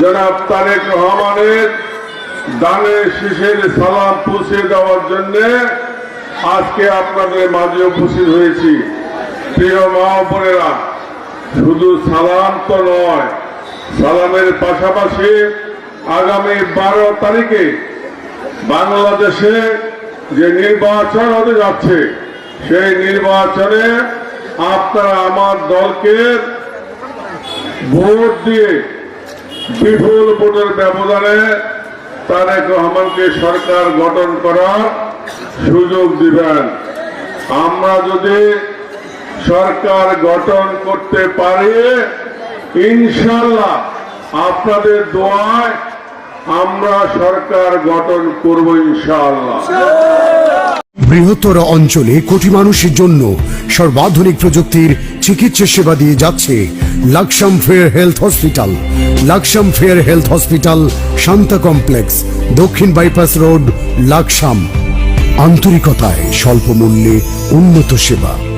জনাব তারেক রহমানের দানে শীষের সালাম পৌঁছে দেওয়ার জন্য আজকে আপনাদের মাঝে উপস্থিত হয়েছি। প্রিয় মা বোনেরা, শুধু সালাম তো নয়, সালামের পাশাপাশি আগামী বারো তারিখে বাংলাদেশে যে নির্বাচন হতে যাচ্ছে, সেই নির্বাচনে আপনারা আমার দলকে ভোট দিয়ে বিপুল ভোটের ব্যবধানে তারেক রহমানকে সরকার গঠন করার সুযোগ দিবেন। আমরা যদি সরকার গঠন করতে পারি ইনশাল্লাহ আপনাদের দোয়ায় আমরা সরকার গঠন করব ইনশাআল্লাহ। বৃহত্তর অঞ্চলে কোটি মানুষের জন্য সর্বাধুনিক প্রযুক্তির চিকিৎসা সেবা দিয়ে যাচ্ছে Laksam fair health hospital. Laksam fair health hospital, Shanta complex, দক্ষিণ বাইপাস রোড, লাকসাম। আন্তরিকতায় স্বল্প মূল্যে উন্নত সেবা।